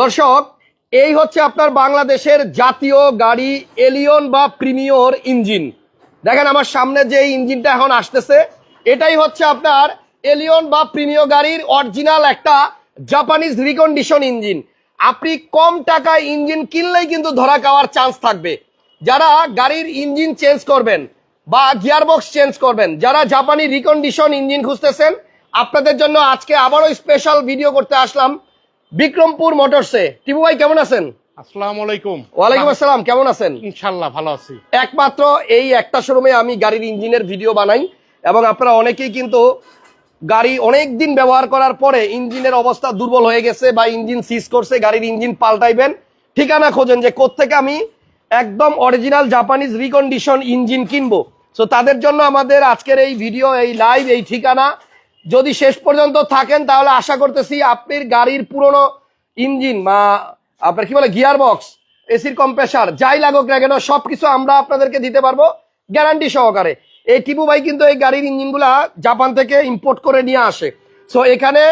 দর্শক, এই হচ্ছে আপনার বাংলাদেশের জাতীয় গাড়ি এলিয়ন বা প্রিমিয়র ইঞ্জিন দেখেন আমার সামনে যে ইঞ্জিনটা এখন আসতেছে, এটাই হচ্ছে আপনার এলিয়ন বা প্রিমিয় গাড়ির অরিজিনাল একটা জাপানিজ রিকন্ডিশন ইঞ্জিন আপনি কম টাকায় ইঞ্জিন কিনলেই কিন্তু ধরা খাওয়ার চান্স থাকবে। যারা গাড়ির ইঞ্জিন চেঞ্জ করবেন বা গিয়ারবক্স চেঞ্জ করবেন, যারা জাপানি রিকন্ডিশন ইঞ্জিন খুঁজতেছেন, আপনাদের জন্য আজকে আবারও স্পেশাল ভিডিও করতে আসলাম। বিক্রমপুর মোটরসে। টিপু ভাই কেমন আছেন? আসসালামু আলাইকুম। ওয়ালাইকুম আসসালাম কেমন আছেন? ভালো আছি। একমাত্র এই একটা শোরুমে আমি গাড়ির ইঞ্জিনের ভিডিও বানাই এবং আপনারা অনেকেই কিন্তু গাড়ি অনেক দিন ব্যবহার করার পরে ইঞ্জিনের অবস্থা দুর্বল হয়ে গেছে বা ইঞ্জিন সিজ করছে গাড়ির ইঞ্জিন পাল্টাইবেন। ঠিকানা খোঁজেন যে কোত্থেকে আমি একদম অরিজিনাল জাপানিজ রিকন্ডিশন ইঞ্জিন কিনবো। সো তাদের জন্য আমাদের আজকের এই ভিডিও এই লাইভ এই ঠিকানা যদি শেষ পর্যন্ত থাকেন, তাহলে আশা করতেছি আপনার গাড়ির পুরনো ইঞ্জিন বা আপনার কি বলে গিয়ার বক্স এসির কম্প্রেসার যাই লাগুক না কেন, সবকিছু আমরা আপনাদেরকে দিতে পারব গ্যারান্টি সহকারে। এই টিপু ভাই কিন্তু এই গাড়ির ইঞ্জিনগুলা জাপান থেকে ইম্পোর্ট করে নিয়ে আসে। সো এখানে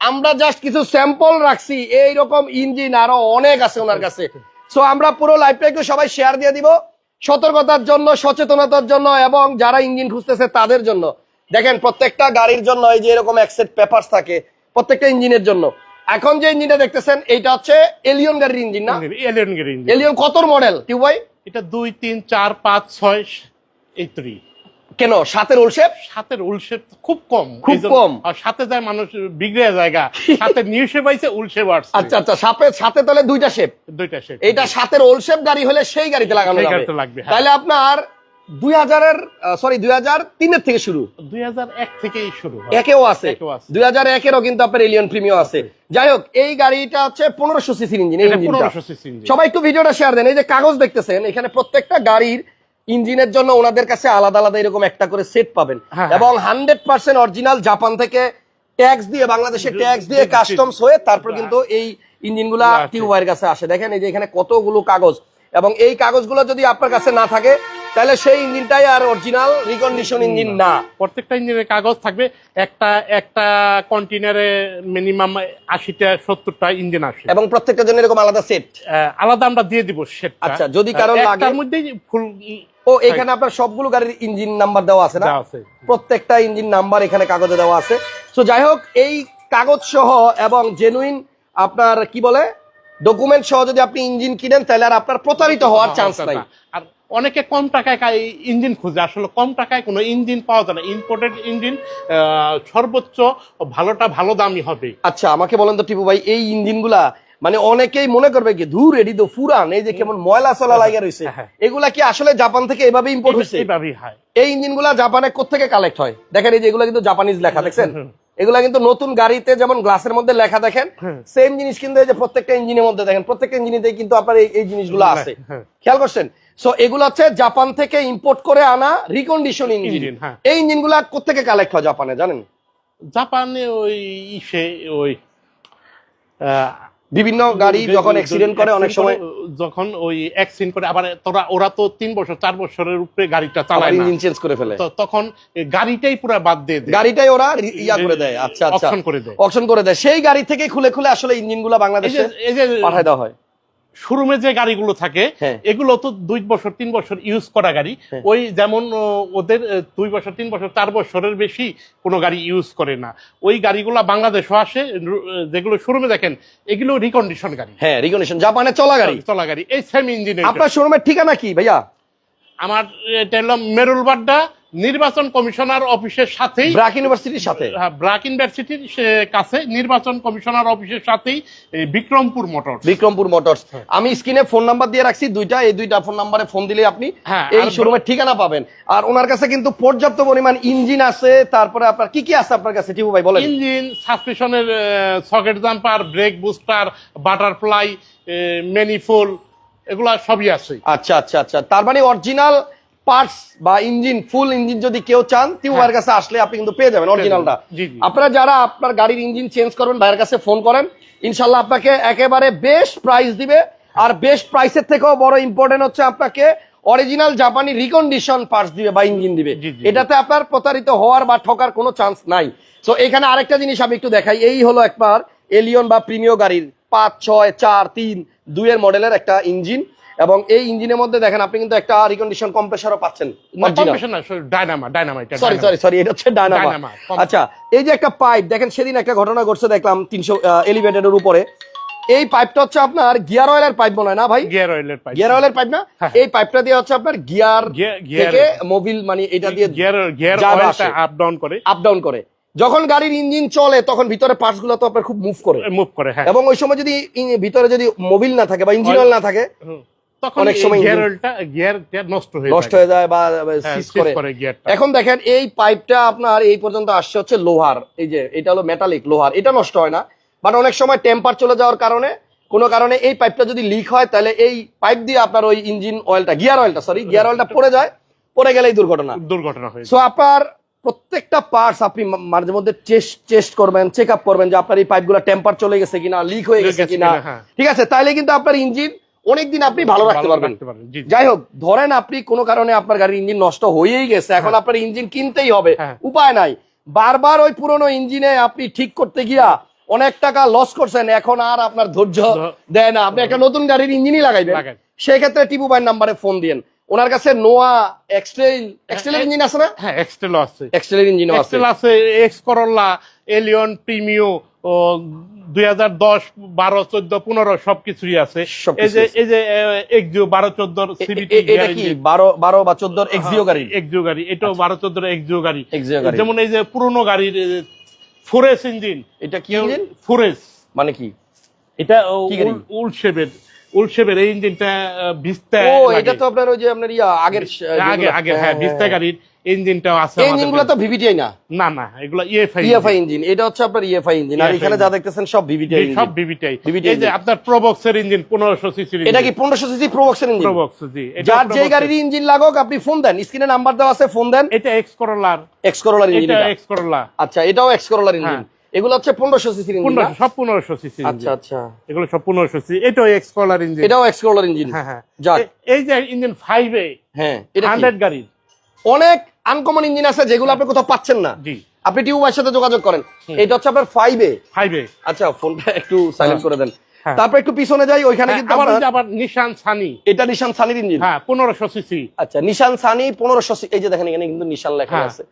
আমরা জাস্ট কিছু স্যাম্পল রাখছি এই রকম ইঞ্জিন আরও অনেক আছে ওনার কাছে। সো আমরা পুরো লাইফটাকে সবাই শেয়ার দিয়ে দিব, সতর্কতার জন্য, সচেতনতার জন্য এবং যারা ইঞ্জিন খুঁজতেছে তাদের জন্য। দেখেন প্রত্যেকটা গাড়ির জন্য এই যে এরকম অ্যাক্সেট পেপারস থাকে প্রত্যেকটা ইঞ্জিনের জন্য। এখন যে ইঞ্জিনটা দেখতেছেন এইটা হচ্ছে এলিয়ন গাড়ির ইঞ্জিন না? এলিয়ন গের ইঞ্জিন। এলিয়ন কতর মডেল টিউ ভাই এটা দুই তিন চার পাঁচ ছয় এই ত্রি কেন সাতের উলশেপ সাতের উলশেপ খুব কম। খুব কম। আর সাথে যায় মানুষ বিগড়ে জায়গা সাথে নিউ শেপ আইছে উলশেপ আসছে আচ্ছা আচ্ছা সাপে সাথে তাহলে দুইটা শেপ দুইটা শেপ এইটা সাতের ওলশেপ গাড়ি হলে সেই গাড়িতে লাগানো যাবে। লাগবে, হ্যাঁ। তাহলে আপনার দুই হাজারের সরি দুই হাজার তিনের থেকে শুরু। দুই হাজার এক থেকেই শুরু একেও আছে। দুই হাজার একেরও কিন্তু আপনার এলিয়ন প্রিমিয় আছে। যাই হোক এই গাড়িটা হচ্ছে পনেরোশো সিসির ইঞ্জিন এই ইঞ্জিন। সবাই একটু ভিডিওটা শেয়ার দেন। এই যে কাগজ দেখতেছেন এখানে প্রত্যেকটা গাড়ির ইঞ্জিনের জন্য ওনাদের কাছে আলাদা আলাদা এরকম একটা করে সেট পাবেন। হ্যাঁ, এবং হান্ড্রেড পার্সেন্ট অরিজিনাল জাপান থেকে ট্যাক্স দিয়ে বাংলাদেশে ট্যাক্স দিয়ে কাস্টমস হয়ে তারপর কিন্তু এই ইঞ্জিনগুলা আছে। টিউবাইয়ের কাছে আসে। দেখেন এই যে এখানে কতগুলো কাগজ। এবং এই কাগজগুলো যদি আপনার কাছে না থাকে তাহলে সেই ইঞ্জিনটাই আর অরিজিনাল রিকন্ডিশন ইঞ্জিন না। প্রত্যেকটা ইঞ্জিনের কাগজ থাকবে একটা একটা কন্টেনারে মিনিমাম আশিটা সত্তরটা ইঞ্জিন আসে এবং প্রত্যেকটা জন্য এরকম আলাদা সেট আলাদা আমরা দিয়ে দিব সেটটা আচ্ছা, যদি কারও লাগে- মধ্যেই ফুল ও এখানে আপনার সবগুলো গাড়ির ইঞ্জিন নাম্বার দেওয়া আছে না? আছে। প্রত্যেকটা ইঞ্জিন নাম্বার এখানে কাগজে দেওয়া আছে। তো যাই হোক এই কাগজ সহ এবং জেনুইন আপনার কি বলে? ডকুমেন্ট সহ যদি আপনি ইঞ্জিন কিনেন তাহলে আর আপনার প্রতারিত হওয়ার চান্স নাই। আর অনেকে কম টাকায় ইঞ্জিন খুঁজে। আসলে কম টাকায় কোনো ইঞ্জিন পাওয়া যায় না। ইম্পোর্টেড ইঞ্জিন সর্বোচ্চ ভালোটা ভালো দামই হবে। আচ্ছা আমাকে বলেন তো টিপু ভাই এই ইঞ্জিনগুলা মানে অনেকেই মনে করবে কি ধুর এডি তো ফুরান এই যে কেমন ময়লা চলা লাগে রয়েছে। এগুলা কি আসলে জাপান থেকে এভাবে ইম্পোর্ট হয়েছে হয়। এই ইঞ্জিনগুলা জাপানে কোথেকে কালেক্ট হয়? দেখেন এই যে এগুলো কিন্তু জাপানিজ লেখা দেখছেন? এগুলা কিন্তু নতুন গাড়িতে যেমন গ্লাসের মধ্যে লেখা দেখেন হ্যাঁ। সেম জিনিস কিন্তু এই যে প্রত্যেকটা ইঞ্জিনের মধ্যে দেখেন প্রত্যেকটা ইঞ্জিনিতে কিন্তু আপনার এই জিনিসগুলো আছে হ্যাঁ। খেয়াল করছেন সো এগুলো হচ্ছে জাপান থেকে ইম্পোর্ট করে আনা রিকন্ডিশন ইঞ্জিন ইঞ্জিন, হ্যাঁ। এই ইঞ্জিনগুলা কোথেকে কালেক্ট হয় জাপানে জানেন জাপানে ওই ইসে ওই বিভিন্ন গাড়ি যখন অ্যাক্সিডেন্ট করে অনেক সময় যখন ওই অ্যাক্সিডেন্ট করে আবার তোরা ওরা তো তিন বছর চার বছরের উপরে গাড়িটা চালায় না। ইঞ্জিন চেঞ্জ করে ফেলে। তো তখন গাড়িটাই পুরো বাদ দিয়ে দেয়। গাড়িটাই ওরা ইয়া করে দেয়। আচ্ছা আচ্ছা। অকশন করে দেয়। অপশন করে দেয়। সেই গাড়ি থেকে খুলে খুলে আসলে ইঞ্জিনগুলো বাংলাদেশে পাঠায় দেওয়া হয়। শোরুমে যে গাড়িগুলো থাকে হ্যাঁ। এগুলো তো দুই বছর তিন বছর ইউজ করা গাড়ি। হ্যাঁ। ওই যেমন ওদের দুই বছর তিন বছর চার বছরের বেশি কোনো গাড়ি ইউজ করে না। ওই গাড়িগুলো বাংলাদেশও আসে যেগুলো শোরুমে দেখেন এগুলো রিকন্ডিশন গাড়ি। হ্যাঁ রিকন্ডিশন জাপানে চলা গাড়ি। চলা গাড়ি এই সেম ইঞ্জিনের আপনার শোরুমের ঠিকানা কি ভাইয়া? আমার এটা হলো মেরুলবাড্ডা নির্বাচন কমিশনার অফিসের সাথেই ব্রাক ইউনিভার্সিটির সাথে? হ্যাঁ, ব্রাক ইউনিভার্সিটির কাছে নির্বাচন কমিশনার অফিসের সাথেই বিক্রমপুর মোটর বিক্রমপুর মোটরস। আমি স্ক্রিনে ফোন নাম্বার দিয়ে রাখছি দুইটা এই দুইটা ফোন নাম্বারে ফোন দিলে আপনি হ্যাঁ, এই শোরুমের ঠিকানা পাবেন। আর ওনার কাছে কিন্তু পর্যাপ্ত পরিমাণ ইঞ্জিন আছে তারপরে আপনার কি কি আছে আপনার কাছে? টিপু ভাই বলেন। Engine সাসপেশনের socket jumper brake booster butterfly manifold এগুলা সবই আছে। আচ্ছা আচ্ছা আচ্ছা। তার মানে অরিজিনাল পার্টস বা ইঞ্জিন ফুল ইঞ্জিন যদি কেউ চান টিপু ভাইয়ের কাছে আসলে আপনি কিন্তু পেয়ে যাবেন অরিজিনালটা। আপনারা যারা আপনার গাড়ির ইঞ্জিন চেঞ্জ করবেন ভাইয়ের কাছে ফোন করেন ইনশাল্লাহ আপনাকে একেবারে বেস্ট প্রাইস দিবে। আর বেস্ট প্রাইসের থেকেও বড় ইম্পর্টেন্ট হচ্ছে আপনাকে অরিজিনাল জাপানি রিকন্ডিশন পার্টস দিবে বা ইঞ্জিন দিবে। এটাতে আপনার প্রতারিত হওয়ার বা ঠকার কোনো চান্স নাই। তো এখানে আরেকটা জিনিস আমি একটু দেখাই। এই হলো একবার এলিয়ন বা প্রিমিয় গাড়ির পাঁচ ছয় চার তিন দুইয়ের মডেলের একটা ইঞ্জিন এবং এই ইঞ্জিনের মধ্যে দেখেন আপনি কিন্তু একটা রিকন্ডিশন কম্প্রেসারও পাচ্ছেন। সরি সরি সরি এটা হচ্ছে ডায়নামা আচ্ছা এই যে একটা পাইপ দেখেন সেদিন একটা ঘটনা ঘটছে দেখলাম তিনশো এলিভেটেডের উপরে। এই পাইপটা হচ্ছে আপনার গিয়ার অয়েলের পাইপ মনে হয় না ভাই? গিয়ার অয়েলের পাইপ গিয়ার অয়েলের পাইপ না? হ্যাঁ। এই পাইপটা দিয়ে হচ্ছে আপনার গিয়ার থেকে মোবিল মানে এটা দিয়ে গিয়ার গিয়ার অয়েলটা আপ ডাউন করে। আপ ডাউন করে। যখন গাড়ির ইঞ্জিন চলে তখন ভিতরে পার্টসগুলো তো আপনার খুব মুভ করে। মুভ করে হ্যাঁ। এবং ওই সময় যদি ভিতরে যদি মোবিল না থাকে বা ইঞ্জিন অয়েল না থাকে। তখন অনেক সময় নষ্ট হয়ে নষ্ট যায় হয়ে যায় বা হ্যাঁ, সিজ করে। গিয়ারটা। এখন দেখেন এই পাইপটা আপনার এই পর্যন্ত আসছে হচ্ছে লোহার। এই যে এটা হলো মেটালিক লোহার। এটা নষ্ট হয় না। বাট অনেক সময় টেম্পার চলে যাওয়ার কারণে কোনো কারণে এই পাইপটা যদি লিক হয় তাহলে এই পাইপ দিয়ে আপনার ওই ইঞ্জিন অয়েলটা গিয়ার অয়েলটা সরি গিয়ার অয়েলটা পড়ে যায়। পড়ে গেলেই দুর্ঘটনা। দুর্ঘটনা হয়ে সো আপনার প্রত্যেকটা পার্টস আপনি মাঝে মধ্যে টেস্ট চেস্ট করবেন চেক আপ করবেন যে আপনার এই পাইপগুলো টেম্পার চলে গেছে কিনা লিক হয়ে গেছে কিনা। হ্যাঁ। ঠিক আছে? তাইলে কিন্তু আপনার ইঞ্জিন অনেকদিন আপনি ভালো রাখতে পারবেন। যাই হোক ধরেন আপনি কোনো কারণে আপনার গাড়ির ইঞ্জিন নষ্ট হয়েই গেছে এখন আপনার ইঞ্জিন কিনতেই হবে হ্যাঁ। উপায় নাই। বারবার ওই পুরনো ইঞ্জিনে আপনি ঠিক করতে গিয়া অনেক টাকা লস করছেন এখন আর আপনার ধৈর্য দেয় না। আপনি একটা নতুন গাড়ির ইঞ্জিনই লাগাইবেন। লাগাই। সেই ক্ষেত্রে টিপু ভাইয়ের নাম্বারে ফোন দিয়েন। ওনার কাছে নোয়া এক্সট্রেল এক্সট্রেলের ইঞ্জিন আছে না? হ্যাঁ এক্সটেল আছে। এক্সট্রেলের ইঞ্জিনও আছে। এক্সটেল আছে এক্স করোলা এলিয়ন প্রিমিও দুই হাজার দশ বারো চোদ্দ পনেরো সবকিছুই আছে। এই যে এই যে এক্সিও বারো বা চোদ্দোর এক্সিও গাড়ি? এক্সিও গাড়ি। এটাও বারো চোদ্দোর এক্সিও গাড়ি। যেমন এই যে পুরোনো গাড়ির ফোরেস ইঞ্জিন এটা কি ফোরেস মানে কি? এটা? উল শেপের উল শেপের এই ইঞ্জিনটা ভিস্তা ও এটা তো আপনার ওই যে আপনার ইয়া আগের আগে আগে হ্যাঁ ভিস্তা গাড়ির। ইঞ্জিনটাও আছে ইঞ্জিনগুলো তো ভিভিটিআই না? না না এগুলো ইএফআই ইএফআই ইঞ্জিন। এটা হচ্ছে আপনার ইএফআই ইঞ্জিন। আর এখানে যা দেখতেছেন সব ভিভিটিআই সব ইঞ্জিন। ভিভিটাই এই যে আপনার প্রবক্সের ইঞ্জিন পনেরোশো সিসির এটা কি পনেরোশো সিসি প্রোবক্সের ইঞ্জিন? প্রবক্স জি। যার যে গাড়ির ইঞ্জিন লাগুক আপনি ফোন দেন। স্ক্রিনে নাম্বার দেওয়া আছে ফোন দেন। এটা এক্স করোলার এক্স করোলার ইঞ্জিন এটা। এক্স করোলা আচ্ছা এটাও এক্স করোলার ইঞ্জিন। হ্যাঁ। এগুলো হচ্ছে পনেরোশো ইঞ্জিন পনেরোশো সব পনেরোশো সিসি আচ্ছা আচ্ছা। এগুলো সব পনেরোশো সিসি। এটাও এক্স করোলার ইঞ্জিন। এটাও এক্স করোলার ইঞ্জিন। হ্যাঁ হ্যাঁ। এই যে ইঞ্জিন ফাইভ এ হ্যাঁ? হান্ড্রেড গাড়ির। অনেক আনকমন ইঞ্জিন আছে যেগুলো আপনি কোথাও পাচ্ছেন না। আপনি টিউবের সাথে যোগাযোগ করেন। এটা হচ্ছে আপনার ফাইভ এ ফাইভ এ আচ্ছা ফোনটা একটু সাইলেন্ট করে দেন। হ্যাঁ। তারপর একটু পিছনে যাই ওইখানে কিন্তু আবার নিশান সানি এটা নিশান সানির ইঞ্জিন হ্যাঁ পনেরোশো সিসি আচ্ছা নিশান সানি পনেরোশো এই যে দেখেন এখানে কিন্তু নিশান লেখা হ্যাঁ। আছে।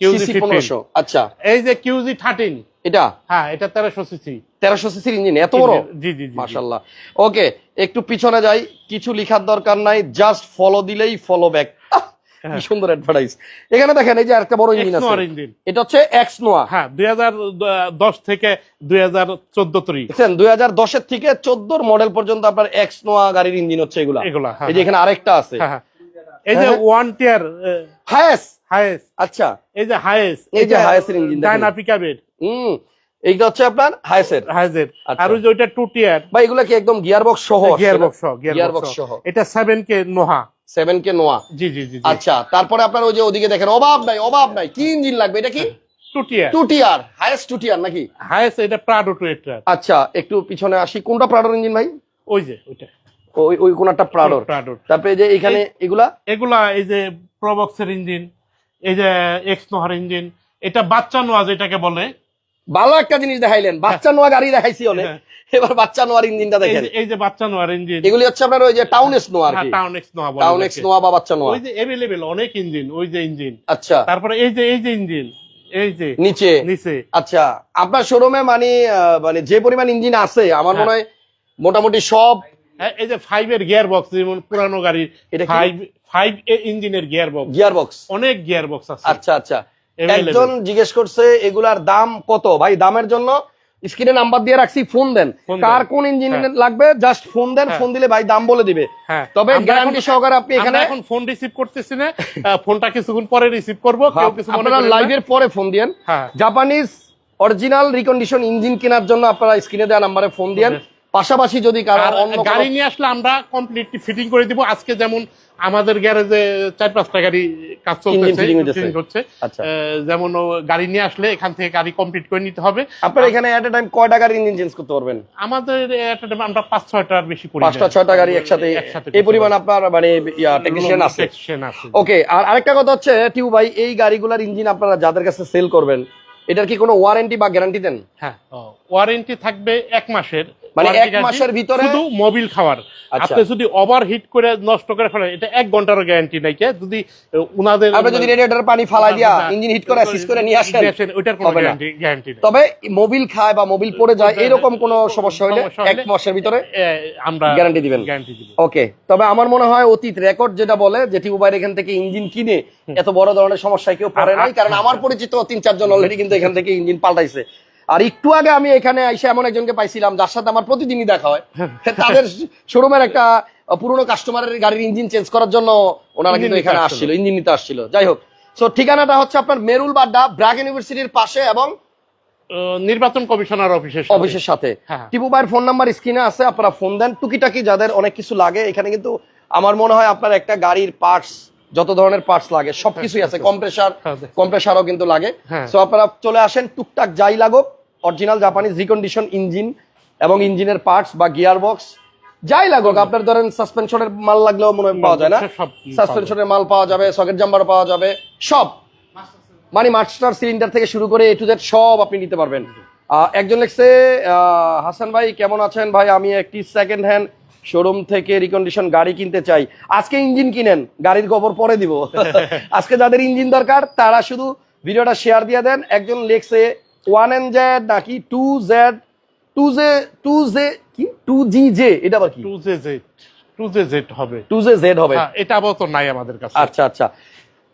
QZ সিসি 15 পনেরোশো। আচ্ছা। এই যে কিউজি থার্টিন এটা? হ্যাঁ এটা তেরোশো সিসি তেরোশো সিসির ইঞ্জিন এত বড়? জি জি মাশাল্লাহ ওকে একটু পিছনে যাই কিছু লিখার দরকার নাই জাস্ট ফলো দিলেই ফলো ব্যাক কি সুন্দর অ্যাডভার্টাইজ এখানে দেখেন এই যে একটা বড় ইঞ্জিন আছে। ইঞ্জিন এটা হচ্ছে এক্স নোয়া। হ্যাঁ দুই হাজার দশ থেকে তরি থেকে চোদ্দোর মডেল পর্যন্ত আপনার এক্স নোয়া গাড়ির ইঞ্জিন হচ্ছে এগুলা। হ্যাঁ এই যে এখানে আরেকটা আছে। হ্যাঁ, হ্যাঁ। এই যে হ্যাঁ। ওয়ান টিয়ার হায়েস হায়েস্ট আচ্ছা। এই যে হায়েস্ট এই যে পিকআপের হুম এইটা হচ্ছে আপনার হায়েজের আচ্ছা। আর ওই যে ওইটা টু টিয়ার বা এগুলা কি একদম গিয়ার বক্স সহ গিয়ার বক্স গিয়ার বক্স সহ। এটা সেভেন কে নোহা। সেভেন কে নোয়া। জি জি জি আচ্ছা তারপরে আপনার ওই যে ওদিকে দেখেন অভাব নাই অভাব নাই কি ইঞ্জিন লাগবে এটা কি? নাকি? এটা প্রাডো আচ্ছা একটু পিছনে আসি কোনটা প্রাডোর ইঞ্জিন ভাই? ওই যে ওইটা। ওই ওই কোনটা প্রাডোর প্রাডোর তারপরে যে এখানে এগুলা? এগুলা এই যে প্রবক্সের ইঞ্জিন এই যে এক্স নোহার ইঞ্জিন এটা বাচ্চা নোয়া যেটাকে বলে। ভালো একটা জিনিস দেখাইলেন বাচ্চা নোয়া গাড়ি দেখাইছি অনেক। হ্যাঁ। এবার বাচ্চা নোয়ার ইঞ্জিনটা দেখেন। এই যে বাচ্চা নোয়ার ইঞ্জিন। এগুলি হচ্ছে আপনার ওই যে টাউন এক্স নোয়া আর কি। টাউন এক্স নোয়া বলে টাউন এক্স নোয়া বা বাচ্চা নোয়া। ওই যে এভেলেবেল অনেক ইঞ্জিন ওই যে ইঞ্জিন। আচ্ছা। তারপরে এই যে এই যে ইঞ্জিন এই যে নিচে। নিচে। আচ্ছা আপনার শোরুমে মানে মানে যে পরিমাণ ইঞ্জিন আছে আমার হ্যাঁ। মনে হয় মোটামুটি সব হ্যাঁ, এই যে ফাইভ এর গিয়ার বক্স যেমন পুরানো গাড়ির এটা ফাইভ ফাইভ এ ইঞ্জিনের গিয়ার বক্স গিয়ার বক্স অনেক গিয়ার বক্স আছে। আচ্ছা আচ্ছা. একজন জিজ্ঞেস করছে এগুলার দাম কত? ভাই দামের জন্য স্ক্রিনে নাম্বার দিয়ে রাখছি ফোন দেন। কার কোন ইঞ্জিন হ্যাঁ। লাগবে জাস্ট ফোন দেন হ্যাঁ। ফোন দিলে ভাই দাম বলে দিবে। হ্যাঁ। তবে গ্যারান্টি সহকারে আপনি এখানে এখন ফোন রিসিভ করতেছি না। ফোনটা কিছুক্ষণ পরে রিসিভ করব। কেউ কিছু মনে আপনারা। লাইভের পরে ফোন হ্যাঁ। জাপানিজ অরিজিনাল রিকন্ডিশন ইঞ্জিন কেনার জন্য আপনারা স্ক্রিনে দেওয়া নাম্বারে ফোন দিয়েন। পাশাপাশি যদি কারও অন্য গাড়ি নিয়ে আসলে আমরা কমপ্লিটলি ফিটিং করে দিব। আজকে যেমন আমাদের গ্যারেজে চার পাঁচটা গাড়ি কাজ চলতেছে হচ্ছে। আচ্ছা। যেমন ও গাড়ি নিয়ে আসলে এখান থেকে গাড়ি কমপ্লিট করে নিতে হবে। আপনারা এখানে এট এ টাইম কয় টাকার ইঞ্জিন চেঞ্জ করতে পারবেন? আমাদের একটা time আমরা পাঁচ ছয়টার বেশি করি। পাঁচটা ছয়টা গাড়ি একসাথে এই পরিমাণ আপনার মানে টেকনিশিয়ান আছে। ওকে আর আরেকটা কথা হচ্ছে টিউ ভাই এই গাড়িগুলোর ইঞ্জিন আপনারা যাদের কাছে সেল করবেন এটার কি কোনো ওয়ারেন্টি বা গ্যারান্টি দেন? হ্যাঁ ওয়ারেন্টি থাকবে এক মাসের। মানে এক মাসের ভিতরে শুধু মোবিল খাওয়ার। আচ্ছা। আপনি যদি ওভার হিট করে নষ্ট করে ফেলেন এটা এক ঘন্টারও গ্যারান্টি নাই কে? যদি উনাদের আপনি যদি রেডিয়েটর পানি ফালাই দিয়া ইঞ্জিন হিট করে করে নিয়ে আসেন ওইটার কোনো গ্যারান্টি গ্যারান্টি নেই। তবে মোবিল খায় বা মোবিল পড়ে যায় এরকম কোনো সমস্যা হলে এক মাসের ভিতরে আমরা দিবেন। গ্যারান্টি দিব ওকে তবে আমার মনে হয় অতীত রেকর্ড যেটা বলে যে টিপু ভাইয়ের এখান থেকে ইঞ্জিন কিনে এত বড় ধরনের সমস্যায় কেউ পড়ে নাই কারণ আমার পরিচিত তিন চারজন অলরেডি কিন্তু এখান থেকে ইঞ্জিন পাল্টাইছে। আর একটু আগে আমি এখানে এসে এমন একজনকে পাইছিলাম যার সাথে আমার প্রতিদিনই দেখা হয় তাদের শোরুমের একটা পুরনো কাস্টমারের গাড়ির ইঞ্জিন চেঞ্জ করার জন্য ওনারা কিন্তু এখানে আসছিল। ইঞ্জিন নিতে আসছিল যাই হোক সো ঠিকানাটা হচ্ছে আপনার মেরুল বাড্ডা ব্র্যাক ইউনিভার্সিটির পাশে এবং নির্বাচন কমিশনার অফিসের সাথে। অফিসের সাথে হ্যাঁ। টিপু ভাইয়ের ফোন নাম্বার স্ক্রিনে আছে আপনারা ফোন দেন টুকিটাকি যাদের অনেক কিছু লাগে এখানে কিন্তু আমার মনে হয় আপনার একটা গাড়ির পার্টস যত ধরনের পার্টস লাগে সবকিছুই আছে। কম্প্রেসার হ্যাঁ। কম্প্রেসারও কিন্তু লাগে। হ্যাঁ। সো আপনারা চলে আসেন টুকটাক যাই লাগুক অরিজিনাল জাপানিজ রিকন্ডিশন ইঞ্জিন এবং ইঞ্জিনের পার্টস বা গিয়ার বক্স যাই লাগুক আপনার ধরেন সাসপেনশনের মাল লাগলেও মনে হয় পাওয়া যায় না। সাসপেনশনের মাল পাওয়া যাবে সকেট জাম্পার পাওয়া যাবে সব। মানে মাস্টার সিলিন্ডার থেকে শুরু করে এ টু জেড সব আপনি নিতে পারবেন। একজন লিখছে আহ, হাসান ভাই কেমন আছেন? ভাই আমি একটি সেকেন্ড হ্যান্ড শোরুম থেকে রিকন্ডিশন গাড়ি কিনতে চাই। আজকে ইঞ্জিন কিনেন গাড়ির খবর পরে দিব। আজকে যাদের ইঞ্জিন দরকার তারা শুধু ভিডিওটা শেয়ার দিয়ে দেন। একজন লিখছে ওয়ান এন জেড নাকি two Z two J two J কি? টু জি জে এটা আবার কি? 2JZ 2JZ হবে। টু জে জেড হবে। হ্যাঁ, এটা আপাতত নাই আমাদের কাছে। আচ্ছা আচ্ছা।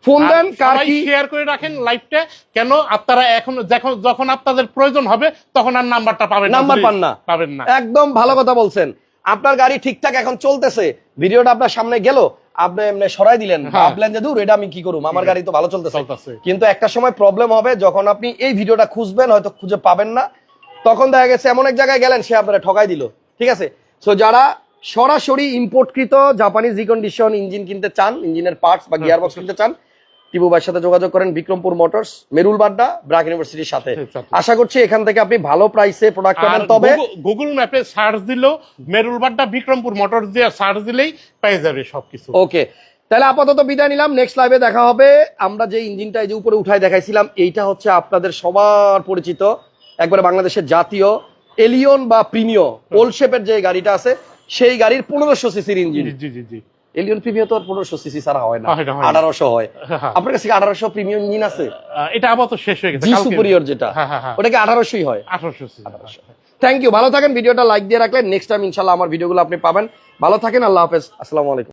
ফোন দেন কার কি? শেয়ার করে রাখেন লাইভটা কেন? আপনারা এখন যখন যখন আপনাদের প্রয়োজন হবে তখন আর নাম্বারটা পাবেন না। নাম্বার পান না। পাবেন না। একদম ভালো কথা বলছেন। আপনার গাড়ি ঠিকঠাক এখন চলতেছে। ভিডিওটা আপনার সামনে গেল আপনি এমনি সরাই দিলেন। হ্যাঁ। ভাবলেন যে দূর এটা আমি কি করুম? আমার গাড়ি তো ভালো চলতেছে। কিন্তু একটা সময় প্রবলেম হবে যখন আপনি এই ভিডিওটা খুঁজবেন হয়তো খুঁজে পাবেন না। তখন দেখা গেছে এমন এক জায়গায় গেলেন সে আপনারা ঠকাই দিল। ঠিক আছে? সো যারা সরাসরি ইম্পোর্টকৃত জাপানিজ রিকন্ডিশন ইঞ্জিন কিনতে চান ইঞ্জিনের পার্টস বা গিয়ার বক্স কিনতে চান টিপু ভাইয়ের সাথে যোগাযোগ করেন বিক্রমপুর মোটরস মেরুল বাড্ডা ব্রাক ইউনিভার্সিটির সাথে। সাথে। আশা করছি এখান থেকে আপনি ভালো প্রাইসে প্রোডাক্ট পাবেন। তবে গুগল ম্যাপে সার্চ দিলেও মেরুলবাড্ডা বিক্রমপুর মোটর দিয়ে সার্চ দিলেই পেয়ে যাবে সবকিছু। ওকে। তাহলে আপাতত বিদায় নিলাম। নেক্সট লাইভে দেখা হবে। আমরা যে ইঞ্জিনটা এই যে উপরে উঠায় দেখাইছিলাম এইটা হচ্ছে আপনাদের সবার পরিচিত একবারে বাংলাদেশের জাতীয় এলিয়ন বা প্রিমিয় ওল্ড শেপের যে গাড়িটা আছে সেই গাড়ির পনেরোশো সিসির ইঞ্জিন। জি জি জি। এলিয়ন প্রিমিয়ার তো আর পনেরোশো সিসি ছাড়া হয় না। আঠারোশো হয়। আপনার কাছে আঠারোশো প্রিমিয়াম ইঞ্জিন আছে? এটা আপাতত শেষ হয়ে গেছে। জি সুপিরিয়র যেটা। হ্যাঁ হ্যাঁ হ্যাঁ। ওটা কি আঠারোশোই হয়। আঠারোশো থ্যাংক ইউ ভালো থাকেন ভিডিওটা লাইক দিয়ে রাখলে নেক্সট টাইম ইনশাল্লাহ আমার ভিডিওগুলো আপনি পাবেন। ভালো থাকেন আল্লাহ হাফেজ। আসসালামু আলাইকুম।